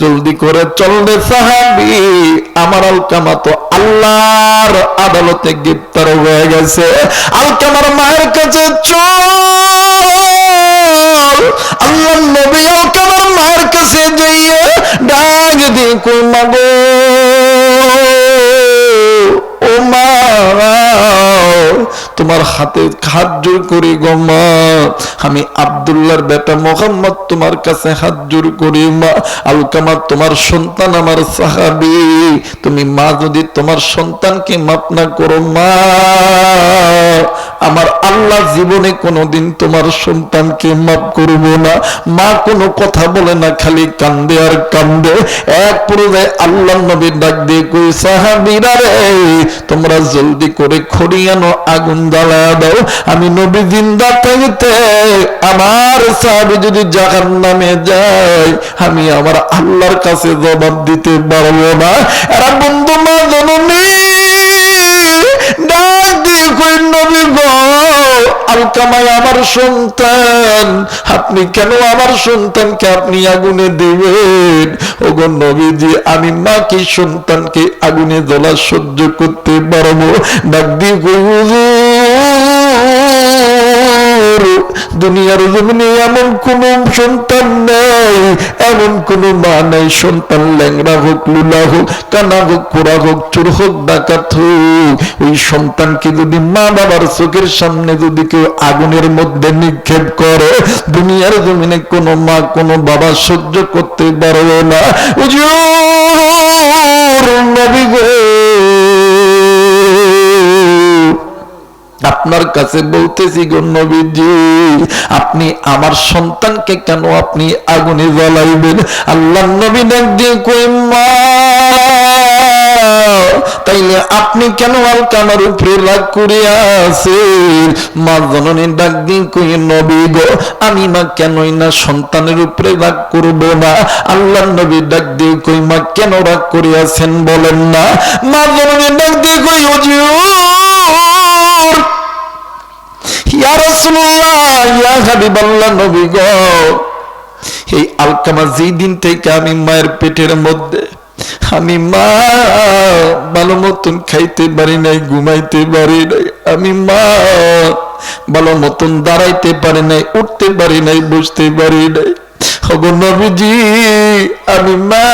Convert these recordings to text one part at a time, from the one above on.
জলদি করে চলবে সাহাবি, আমার আলকামা তো আল্লাহর আদালতে গ্রেপ্তার হয়ে গেছে। আলকামার মায়ের কাছে চল। আল্লাহ নবী আলকামার মায়ের কাছে যাইয়ে ডাক দিয়ে কোন তোমার হাতে হাত জোর করি গো মা। আমি আব্দুল্লাহর বেটা মোহাম্মদ তোমার কাছে হাত জোর করি, মা। আলকামা তোমার সন্তান আমার সাহাবি। তুমি মা, যদি তোমার সন্তানকে মাপ না করো, মা। আমার আল্লাহ জীবনে কোনোদিন তোমার সন্তানকে মাপ করব না। মা কোনো কথা বলে না, খালি কান্দে আর কান্দে। এক পর্যায়ে আল্লাহ নবী ডাক দিয়ে কই সাহাবিরা রে, তোমরা জলদি করে খড়িয়ানো আগুন আমি নবী জিন্দা থাকতে আমার সাহাবি যদি জাহান নামে যায়, আমি আমার আল্লাহর কাছে জবাব দিতে পারব না। এরা বন্ধু মা আমার সন্তান। আপনি কেন আমার সন্তানকে আপনি আগুনে দিবেন? ওগো নবীজি, আমি মা সন্তানকে আগুনে জ্বলা সহ্য করতে পারব ডাক দিয়ে দুনিয়ার জমিনে এমন কোন সন্তান নেই এমন কোন মা নেই সন্তান ল্যাংড়া হোক লুলা হোক কানা হোক কোরা হোক চোর হোক ডাকাত হোক। ওই সন্তানকে যদি মা বাবার চোখের সামনে যদি কেউ আগুনের মধ্যে নিক্ষেপ করে দুনিয়ার জমিনে কোনো মা কোনো বাবা সহ্য করতে পারবে না। হুজুর, নবী গো। আপনার কাছে বলতেছি গো আপনি আমার সন্তানকে কেন আপনি আগুনে জ্বালাইবেন? আল্লাহ নবী মা, তাইলে আপনি কেন আলকামার উপরে রাগ আছেন? মা জননী ডাক দিয়ে কই নবী গো, আমি মা কেনই না সন্তানের উপরে রাগ করব না? আল্লাহ নবী ডাক দিয়ে কই মা কেন রাগ করিয়াছেন বলেন না? মা জননী ডাক দিয়ে কই হুজুর এই আলকামা দিন থেকে আমি মায়ের পেটের মধ্যে, আমি মা, ভালো মতন খাইতে পারি নাই, ঘুমাইতে পারি নাই, আমি মা, ভালো মতন দাঁড়াইতে পারি নাই, উঠতে পারি নাই, বসতে পারি নাই। হব নবীজি, আমি মা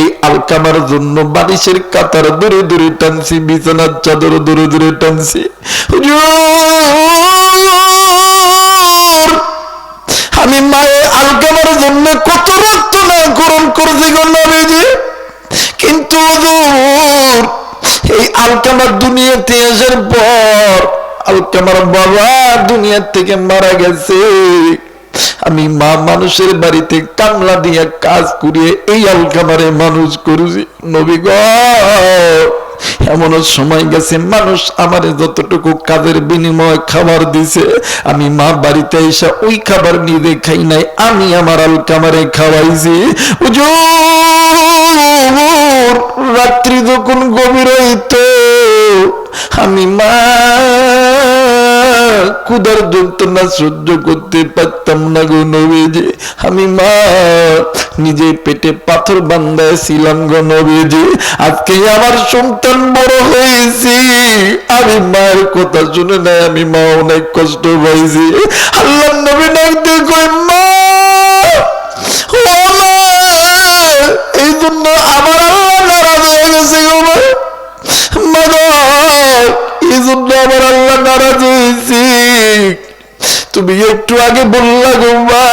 এই আলকামার জন্য বালিশের কাতার দূরে দূরে টানছি, বিছানার চাদর দূরে দূরে টানছি। আমি মায়ে আলকামার জন্য কত রক্ত না করণ করছি গো কিন্তু এই আলকামার দুনিয়াতে আসার পর আলকামার বাবা দুনিয়া থেকে মারা গেছে। আমি মা মানুষের বাড়িতে কামলা দিয়ে কাজ করিয়ে এই আলকামারে মানুষ করছি। নবী গ এমন সময় গেছে, মানুষ আমার যতটুকু কাজের বিনিময় খাবার দিছে, আমি মা বাড়িতে এসে ওই খাবার নিজে খাই নাই, আমি আমার আলকামারে খাওয়াইছি। রাত্রি যখন গভীর হইতো, আমি মা কুদার যন্ত্রণা সহ্য করতে পারতাম না গো নবীজি। আমি মা নিজে পেটে পাথর বান্ধায় ছিলাম গো নবীজি। আজকে আমার সন্তান বড় হয়েছি। আমি মায়ের কথা শুনে নাই, আমি মা অনেক কষ্ট পাইছি। আল্লাহ নবী ডাক কই মা এই জন্য তুমি একটু আগে বললা গো মা,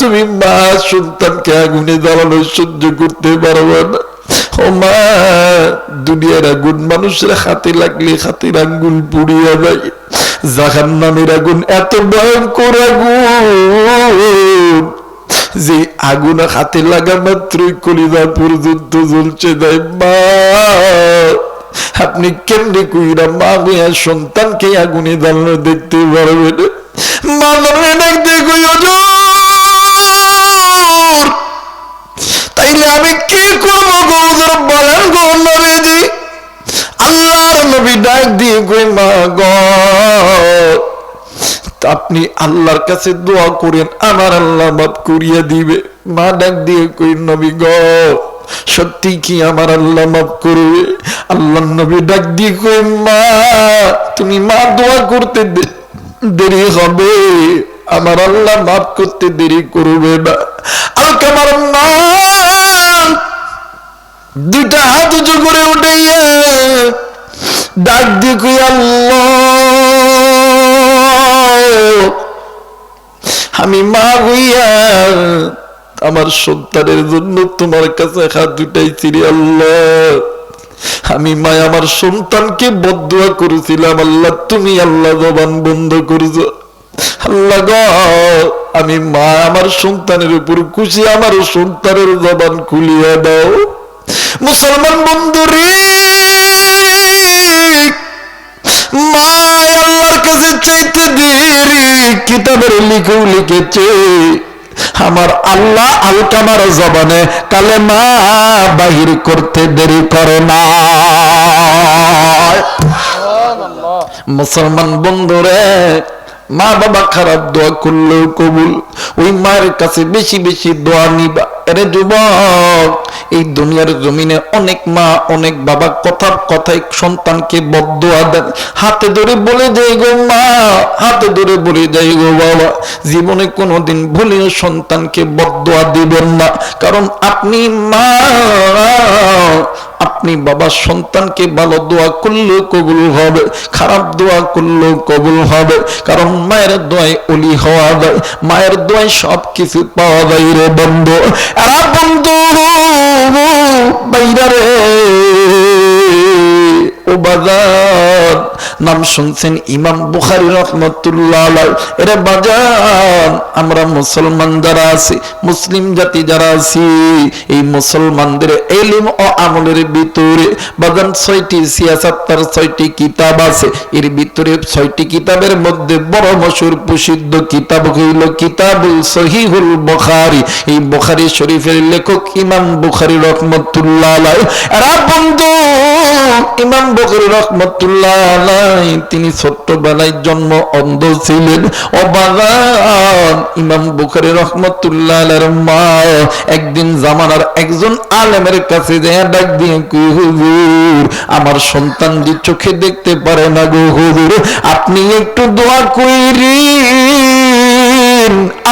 তুমি মা সন্তানকে আগুনে জ্বালানো সহ্য করতে পারবে না। হাতে লাগা মাত্রই কলিজা পর্যন্ত জ্বলছে যায় মা, আপনি কেমনি কইরা মা সন্তানকে আগুনে জ্বালানো দেখতে পারবেন? ধরে দেখতে কই তাইলে আমি কি করব বলেন আল্লাহর নবী ডাক দিয়ে গো, আপনি আল্লাহর কাছে দোয়া করেন, আমার আল্লাহ মাফ করিয়া দিবে। মা ডাক দিয়ে কই, নবী গ, সত্যি কি আমার আল্লাহ মাফ করবে? আল্লাহ নবী ডাক দিয়ে কই, মা, তুমি মা দোয়া করতে দে- দেরি হবে। আমার আল্লাহ মাফ করতে দেরি করবে না। আর আমার মা দুইটা হাত উঁচু করে উঠাইয়া ডাক আল্লাহ, আমি মা হইয়া আমার সন্তানের জন্য তোমার কাছে হাত দুটাই রে আল্লাহ। আমি মা আমার সন্তানকে বদুয়া করেছিলাম। আল্লাহ, তুমি আল্লাহ জবান বন্ধ করছ। আল্লাহ গো, আমি মা আমার সন্তানের উপর খুশি, আমার সন্তানের জবান খুলিয়া দাও। মুসলমান বন্ধু রে মা আল্লাহর কাছে চাইতে দেরি, কিতাবের লিখেও লিখেছে। আমার আল্লাহ আলকামার জবানে কালে মা বাহির করতে দেরি করে না। মুসলমান বন্ধুরে মা বাবা খারাপ দোয়া করলেও কবুল। ওই মায়ের কাছে বেশি বেশি দোয়া নিবা। এরে যুবক, এই দুনিয়ার জমিনে অনেক মা, অনেক বাবা কথার কথায় সন্তানকে বদোয়া দেন। হাতে ধরে বলে যাই গো মা, হাতে ধরে বলে যাই গো বাবা। জীবনে কোনোদিন ভুলেও সন্তানকে বদোয়া দিবেন না। কারণ আপনি মা। আপনি বাবা সন্তানকে ভালো দোয়া করলেও কবুল হবে, খারাপ দোয়া করলেও কবুল হবে, কারণ মায়ের দোয়ায় অলি হওয়া যায়, মায়ের দোয়ায় সব কিছু পাওয়া যায় রে বন্ধু। বন্ধু বাইরা বাজার নাম শুনছেন ইমাম বুখারি রহমতুল্লাহ আমরা মুসলমান যারা আছি, মুসলিম জাতি যারা আছি, এই মুসলমানদের এলিম ও আমলের ভিতরে বাজান ছয়টি সিয়াসাত্তার ছয়টি কিতাব আছে। এর ভিতরে ছয়টি কিতাবের মধ্যে বড় মশুর প্রসিদ্ধ কিতাব হইল কিতাবুল সহিহুল বুখারী। এই বুখারী শরীফের লেখক ইমাম বুখারী রহমতুল্লাহ। এরা বন্ধু ইমাম বকরি রহমতুল্লাহ তিনি ছোট্টবেলায় জন্ম অন্ধ ছিলেন। অবাগান ইমাম বুখারি রহমতুল্লাহ মা একদিন জামানার একজন আলেমের কাছে যায় ডাক দিয়ে হুজুর, আমার সন্তান যে চোখে দেখতে পারে না গো, হুজুর, আপনি একটু দোয়া কইরি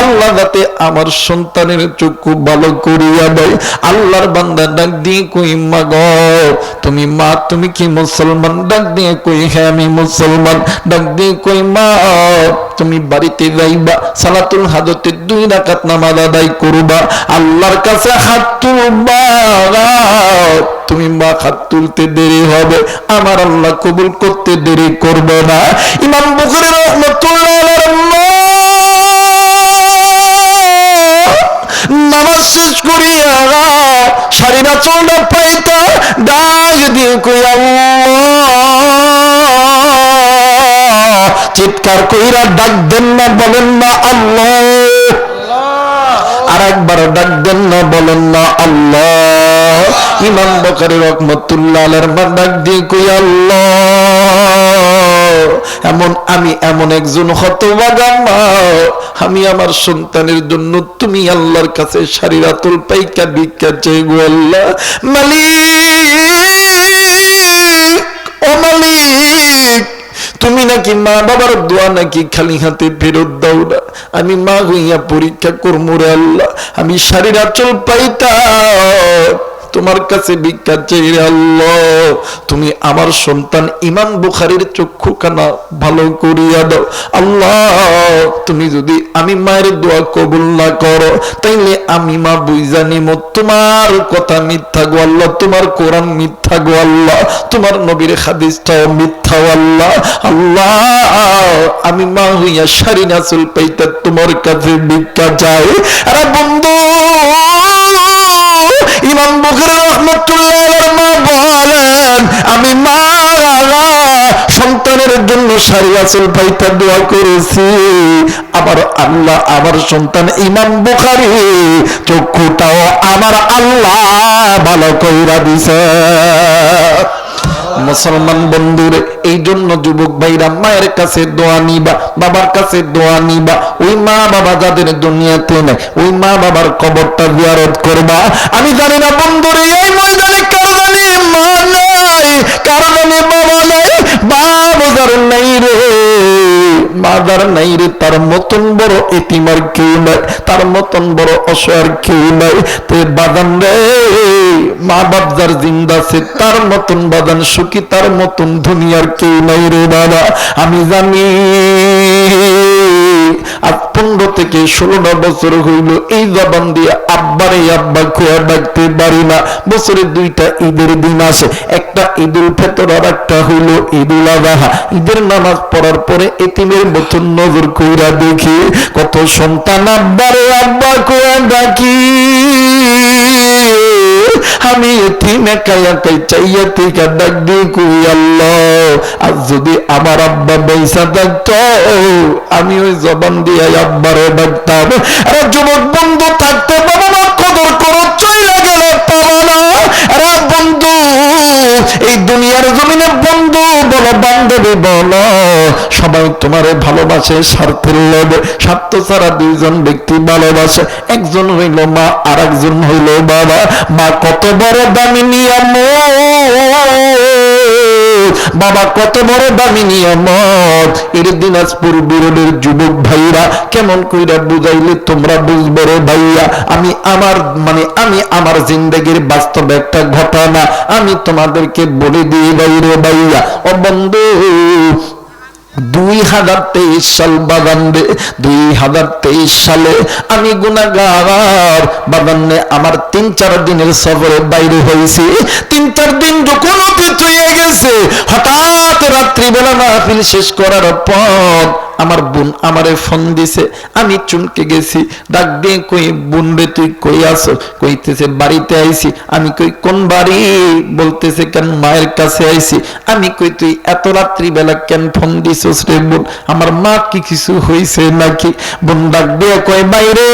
আল্লাহ যাতে আমার সন্তানের চক্ষু ভালো করিয়া দেয়। আল্লাহর বান্দা ডাক দিয়ে কই, মা গো, তুমি মা, তুমি কি মুসলমান? ডাক দিয়ে কই হ্যাঁ আমি মুসলমান। ডাক দিয়ে কই, মা, তুমি বাড়িতে যাইবা, সালাতুল হাজতের দুই নামাজ আদায় করবা। আল্লাহর কাছে হাত তুলবা, তুমি মা, হাত তুলতে দেরি হবে। আমার আল্লাহ কবুল করতে দেরি করবে না। ইমাম বুখারী রহমাতুল্লাহ আলাইহির নামাজ শেষ করিয়া সারিনা চৌনা পাইতা ডাক দিয়ে কই আল্লাহ। চিৎকার কইরা ডাক দেন না, বলেন না আল্লাহ। আর একবার ডাক দেন না, বলেন না আল্লাহ। ইমাম বকারি রহমতুল্লাহ ডাক দিয়ে কই আল্লাহ। এমন আমি এমন একজন আমি আমার সন্তানের জন্য তুমি আল্লাহর কাছে সারিরাতুল পাইকা ভিক্ষা চাই গো আল্লাহ। মালিক, ও মালিক, তুমি নাকি মা বাবার দোয়া নাকি খালি হাতে ফেরত দাও না? আমি মা হইয়া পরীক্ষা করব রে আল্লাহ। আমি শারীর আচল পাইতা তোমার কাছে ভিক্ষা চাই আল্লাহ, তুমি আমার সন্তান ইমাম বুখারির চক্ষু কানা ভালো করিয়া দাও। আল্লাহ, তুমি যদি আমি মায়ের দোয়া কবুল না করো, তাইলে আমি মা বুঝা নিম। তোমার কথা মিথ্যা গো আল্লাহ, তোমার কোরআন মিথ্যা গো আল্লাহ, তোমার নবীর হাদিসটাও মিথ্যা আল্লাহ। আল্লাহ, আমি মা হইয়া সারি নাচল পাইতা তোমার কাছে ভিক্ষা চাই। আরে বন্ধু ইমাম বুখারী রহমতুল্লাহ মা বলেন, আমি মা সন্তানের জন্য সারিয়া চুল পাইতা দোয়া করেছি। আবার আল্লাহ, আমার সন্তান ইমাম বুখারি, চক্ষুটাও আমার আল্লাহ ভালো কইরা দিছে। মুসলমান বন্ধুরে এই জন্য যুবক ভাইরা, মায়ের কাছে দোয়া নিবা, বাবার কাছে দোয়া নিবা, ওই মা বাবা যাদের দুনিয়াতে নাই, ওই মা বাবার কবরটা জিয়ারত করবা। আমি জানি না বন্ধুরে, এই ময়দানে কার জানি মা নাই, কার জানি বাবা নাই বাবা নাই রে। মাদার নাই রে তার মতন বড় এতিমার কেউ নাই তার মতন বড় অসহার কেউ নাই তে বাদান রে, মা বাপ যার জিন্দা সে তার মতন বাদান, সুখী তার মতন দুনিয়ার কেউ নাই রে বাবা। আমি জানি আজ পনেরো থেকে ষোলোটা বছর হইল, এই জবান দিয়ে আব্বারে আব্বা খোয়া ডাকতে পারি না। বছরে দুইটা ঈদের দিন আসে একটা ঈদুল ফেতর আর একটা হইল ঈদুল আবাহা ঈদের নামাজ পড়ার পরে এতিমের মতন নজর কইরা দেখি, কত সন্তান আব্বারে আব্বা খোয়া ডাকি। আমি এতিম একা একাই চাইয়া থেকে ডাক দিয়ে কই আল্লাহ। আমার আব্বা পয়সা থাকতো, আমি ওই জবান দিয়ে আব্বারে ডাকতাম। আরে যুবক বন্ধু থাকতে বাবা না, কদর করো চলে গেলে পাবা না। আরে বন্ধু, এই দুনিয়ার জমিনে বন্ধু বলো বান্ধবী বলো, সবাই তোমারে ভালোবাসে, স্বার্থের লোভে। স্বার্থ ছাড়া দুইজন ব্যক্তি ভালোবাসে। একজন হইল মা আর একজন হইল বাবা। মা কত বড় দামি নিয়ম বাবা কত বড় দামি নিয়ামত। এর দিনাজপুর বিরোধের যুবক ভাইরা, কেমন কইরা বুঝাইলে তোমরা বুঝব রে ভাইয়া? আমি আমার মানে আমি আমার জিন্দগির বাস্তব একটা ঘটনা। আমি তোমাদেরকে বলে দিই বাইরে ভাইয়া। ও বন্ধু দুই হাজার তেইশ সাল বাগানে দুই হাজার তেইশ সালে আমি বাগানে আমার তিন চার দিনের সফরে বাইরে হয়েছি। তিন চার দিন যখন গেছে, হঠাৎ রাত্রিবেলা মাহফিল শেষ করার পর আমার বোন আমারে ফোন দিছে, আমি চুমকে গেছি। ডাক দিয়ে কই, বোন রে, তুই কই আছো? কইতেছে, বাড়িতে আইছি। আমি কই, কোন বাড়ি? বলতেছে, কেন মায়ের কাছে আইছি? আমি কই, তুই এত রাত্রি বেলা কেন ফোন দিছিস রে বোন? আমার মা কি কিছু হইছে নাকি? বোন ডাক দিয়ে কই বাইরে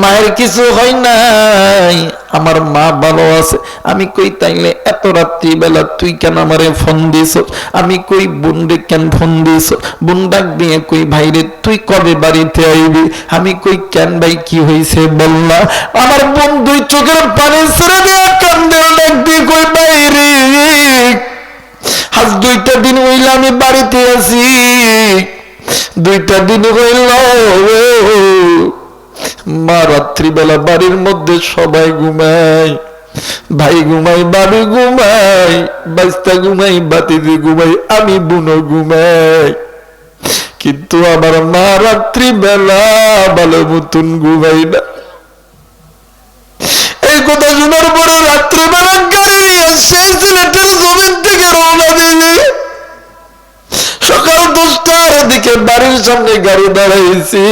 মায়ের কিছু হয় নাই। আমার মা ভালো আছে। আমি কই, তাইলে এত রাত্রি বেলা তুই কেন আমারে ফোন দিস আমি কই, বুনরে কেন ফোন দিস বুন ডাক দিয়ে কই, ভাইরে, তুই কবে বাড়িতে আইবি? আমি কই, কেন ভাই, কি হইছে বল না? আমার বোন দুই চোখের পানি ছেড়ে দিয়ে কান্দে ডাক দিয়ে কই বাইরে আজ দুইটা দিন হইলে আমি বাড়িতে আছি। দুইটা দিন হইল মা রাত্রিবেলা বাড়ির মধ্যে সবাই ঘুমায়। ভাই ঘুমাই বাবু ঘুমাই বাস্তা ঘুমাই বাতিদি ঘুমাই আমি বুনো ঘুমাই কিন্তু আমার মা রাত্রিবেলা ভালো মতন ঘুমাই না। এই কথা শোনার পরে রাত্রিবেলা গাড়ি নিয়ে সেই সিলেটের জমিন থেকে রওনা দিলি। সকাল দশটার দিকে বাড়ির সামনে গাড়ি দাঁড়াইছি।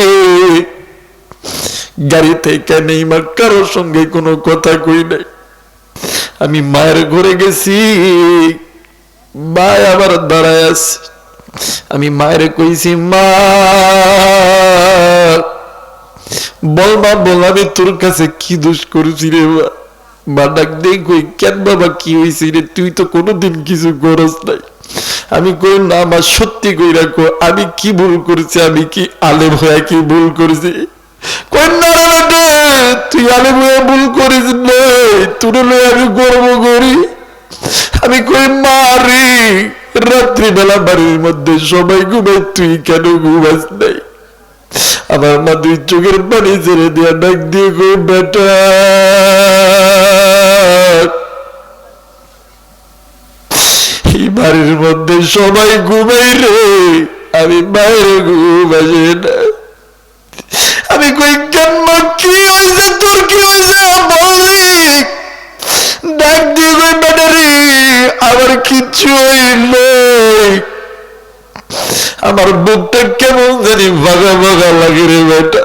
গাড়ি থেকে নেই মা কারোর সঙ্গে কোনো কথা কই নাই? আমি মায়ের ঘরে গেছি মা আবার দাঁড়ায় আছে। আমি মায়ের কইছি, মা, বল মা, বল, আমি তোর কাছে কি দোষ করেছি রে মা? মা ডাক দিয়ে কই, কেন বাবা, কি হয়েছে রে? তুই তো কোনোদিন কিছু করস নাই। আমি কই, না আমার সত্যি কই রাখো, আমি কি ভুল করেছি? আমি কি আলেম হয়ে কি ভুল করেছি? তুই আলেম ভুল করিস নাই আমি গর্ব করি। আমি কই মারি রাত্রিবেলা বাড়ির মধ্যে সবাই ঘুমাই তুই কেন ঘুমাস নাই? আমার মা দুই চোখের পানি ছেড়ে ডাক দিয়ে বেটা। এই বাড়ির মধ্যে সবাই ঘুমাই রে, আমি বাইরে ঘুম আসে না আমি কই কেন মা, কি হয়েছে তোর কি হয়েছে বলি ডাক দিয়ে কই বেটারি আমার কিচ্ছু হইল আমার বুকটা কেমন জানি ভাগা ভাগা লাগে রে বেটা।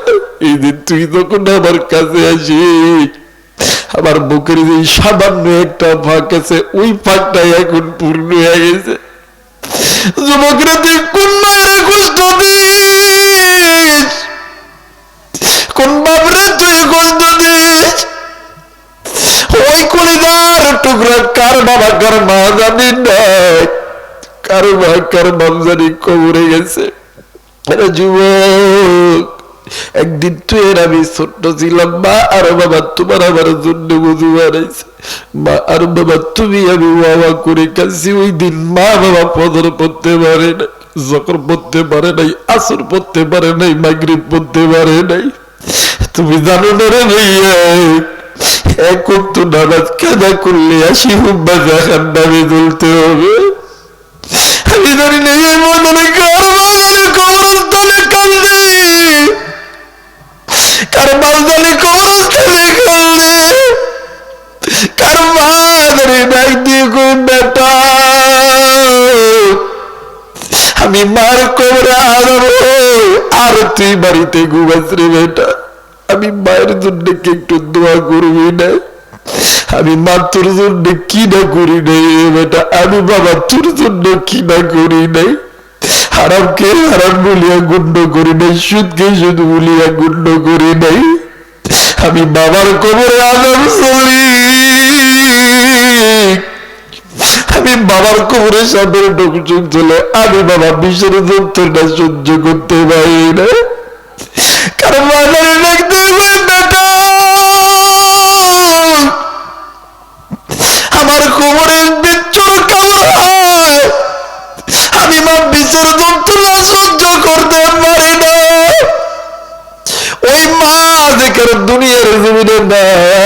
এই যে তুই তখন আমার কাছে আসিস আমার বুকের যে সামান্য একটা ফাঁক আছে, ওই ফাঁকটাই এখন পূর্ণ হয়ে গেছে। যুবকরা তুই কোন মায়ের কষ্ট দিস? কোন বাবরে তুই কষ্ট দিস? ওই কলিদার টুকরা কার বাবা, কার আমি মা আর তুমি করে কাছি ওই দিন মা বাবা পদর পড়তে পারে না যখন পড়তে পারে নাই, আসর পড়তে পারে নাই, মাগরিব পড়তে পারে নাই। তুমি জানো না রে ভাইয়া তো নামাজ কাদা করলে আসি হুব্বা দেখার নামে চলতে হবে। আমি জানি না এই মনে কার বাগানে কবরস্থানে কান্দে কার বালদানে কবরস্থানে কান্দে কার মা ধরে ডাক দিয়ে আমি মার কবরে আনব আর তুই বাড়িতে ঘুমাস রে বেটা। আমি মায়ের জন্য একটু দোয়া করবি না। আমি মা তোর জন্য কি না করি নাই বেটা। আমি বাবা তোর জন্য কি না করি নাই। হারামকে হারাম বলিয়া গুণ্ড করি নাই, সুদকে সুদ বলিয়া গুণ্ড করি নাই। আমি বাবার কবরে চলি। আমি বাবার ঢুকছুক চলে আমি বাবা সহ্য করতে পারি না। কারণ না the